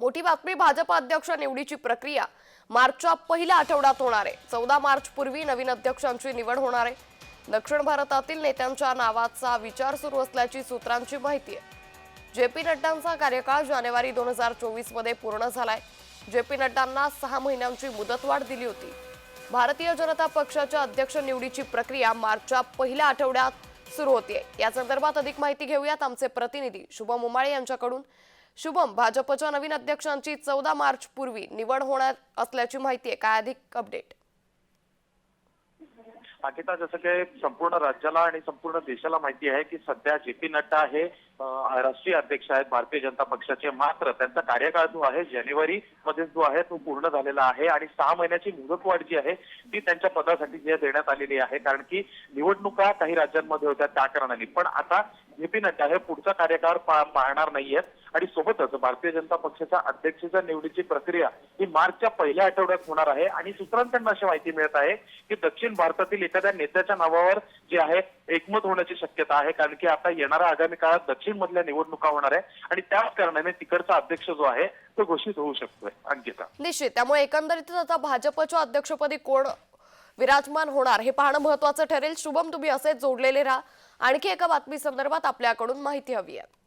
मोठी बातमी भाजप अध्यक्ष निवडीची प्रक्रिया. मार्चच्या पहिल्या आठवड्यात होणार आहे. चौदा मार्च पूर्वी नवीन अध्यक्षांची निवड होणार आहे. दक्षिण भारतातील नेत्यांच्या नावाचा विचार सुरू असल्याची सूत्रांची माहिती आहे. जे पी नड्डांचा कार्यकाळ जानेवारी दोन हजार चोवीसमध्ये पूर्ण झालाय. जे पी नड्डांना सहा महिन्यांची मुदतवाढ दिली होती. भारतीय जनता पक्षाच्या अध्यक्ष निवडीची प्रक्रिया मार्चच्या पहिल्या आठवड्यात सुरू होतीये. या संदर्भात अधिक माहिती घेऊयात आमचे प्रतिनिधी शुभम उमाळे यांच्याकडून. शुभम भाजपच्या नवीन अध्यक्षांची चौदा मार्च पूर्वी निवड होणार असल्याची माहिती आहे. काय अधिक अपडेट अंकिता जसं की संपूर्ण राज्याला आणि संपूर्ण देशाला माहिती आहे की सध्या जे पी नड्डा हे राष्ट्रीय अध्यक्ष आहेत भारतीय जनता पक्षाचे. मात्र त्यांचा कार्यकाळ जो आहे जानेवारी मध्ये जो आहे तो पूर्ण झालेला आहे आणि सहा महिन्याची मुदतवाढ जी आहे ती त्यांच्या पदासाठी जी देण्यात आलेली आहे. कारण की निवडणुका काही राज्यांमध्ये होत्या त्या कारणाने. पण आता बीजेपी पी हे पुढचा कार्यकाळ पाहणार नाहीयेत. आणि सोबतच भारतीय जनता पक्षाच्या अध्यक्षाच्या निवडीची प्रक्रिया ही मार्चच्या पहिल्या आठवड्यात होणार आहे. आणि सूत्रांकडून अशी माहिती मिळत आहे की दक्षिण भारतातील एखाद्या नेत्याच्या नावावर जे आहे एकमत होण्याची शक्यता आहे. कारण की आता येणाऱ्या आगामी काळात दक्षिण मधल्या निवडणुका होणार आहे. आणि त्याच कारणाने तिकडचा अध्यक्ष जो आहे तो घोषित होऊ शकतोय. अंकिता. निश्चित. त्यामुळे एकंदरीतच आता भाजपच्या अध्यक्षपदी कोण विराजमान होणार. हे पाहणं महत्वाचं ठरेल. शुभम तुम्ही असेच जोडलेले राहा. आणखी एका बातमी संदर्भात आपल्याकडून माहिती हवी आहे.